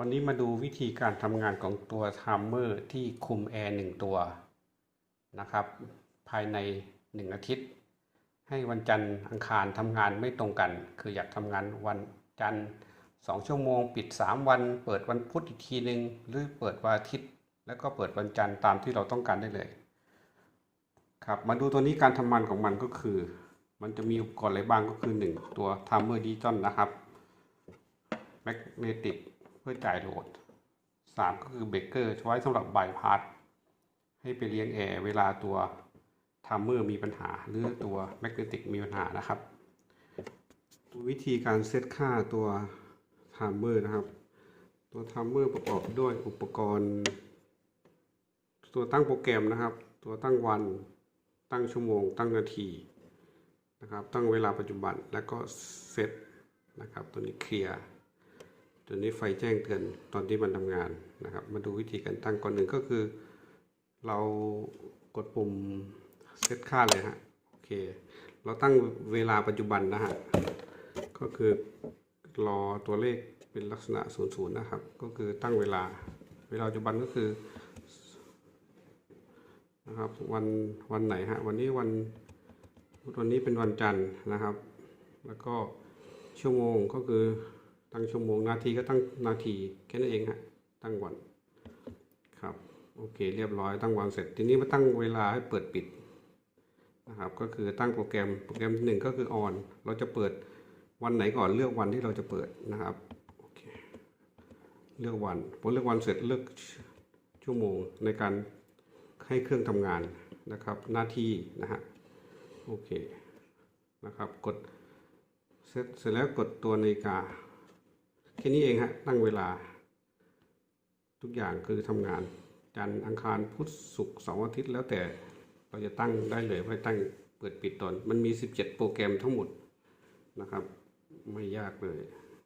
วันนี้มาดูวิธีการทำงานของตัวไทม์เมอร์ที่คุมแอร์หนึ่งตัวนะครับ ภายในหนึ่งอาทิตย์ ให้วันจันทร์อังคารทำงานไม่ตรงกัน คืออยากทำงานวันจันทร์สองชั่วโมง ปิด 3 วัน เปิดวันพุธอีกทีหนึ่งหรือเปิดวันอาทิตย์ แล้วก็เปิดวันจันทร์ตามที่เราต้องการได้เลยครับมาดูตัวนี้การทำงานของมันก็คือ มันจะมีอุปกรณ์อะไรบ้างก็คือ 1 ตัว timer digital นะครับ magnetic พื่อจ่ายโหลด 3 ก็คือเบรกเกอร์ไว้สำหรับบายพาสให้ไปเลี้ยงแอร์เวลาตัว timer มีปัญหา หรือตัว magnetic มีปัญหานะครับวิธีการเซตค่าตัว timer นะครับ ตัว timer ประกอบด้วยอุปกรณ์ ตัวตั้งโปรแกรมนะครับ ตัวตั้งวันตั้งชั่วโมง ตั้งนาทีนะครับ ตั้งเวลาปัจจุบันแล้วก็เซตนะครับ ตัวนี้เคลียร์ ตัวนี้ไฟแจ้งเตือนตอนที่มันทำงานนะครับ มาดูวิธีการตั้งก่อนหนึ่งก็คือ เรากดปุ่มเซตค่าเลยฮะโอเค เราตั้งเวลาปัจจุบันนะฮะก็คือรอตัวเลขเป็นลักษณะ00นะครับ ก็คือตั้งเวลาเวลาปัจจุบันก็คือนะครับวันวันไหนฮะวันนี้วันวันนี้เป็นวันจันทร์นะครับ แล้วก็ชั่วโมงก็คือ ตั้งชั่วโมงนาทีก็ตั้งนาทีแค่นั้นเองฮะตั้งวันครับโอเคเรียบร้อยตั้งวันเสร็จทีนี้มาตั้งเวลาให้เปิดปิดนะครับก็คือตั้งโปรแกรมโปรแกรมหนึ่งก็คือออนเราจะเปิดวันไหนก่อนเลือกวันที่เราจะเปิดนะครับโอเคเลือกวันพอเลือกวันเสร็จเลือกชั่วโมงในการให้เครื่องทำงานนะครับหน้าที่นะฮะโอเคนะครับกดเสร็จเสร็จแล้วกดตัวนาฬิกา แค่นี้เองฮะตั้งเวลา ทุกอย่างคือทำงาน จันทร์อังคารพุธศุกร์เสาร์อาทิตย์แล้วแต่เราจะตั้งได้เลยว่าตั้งเปิดปิดตอน มันมี 17 โปรแกรมทั้งหมดนะครับ ไม่ยากเลย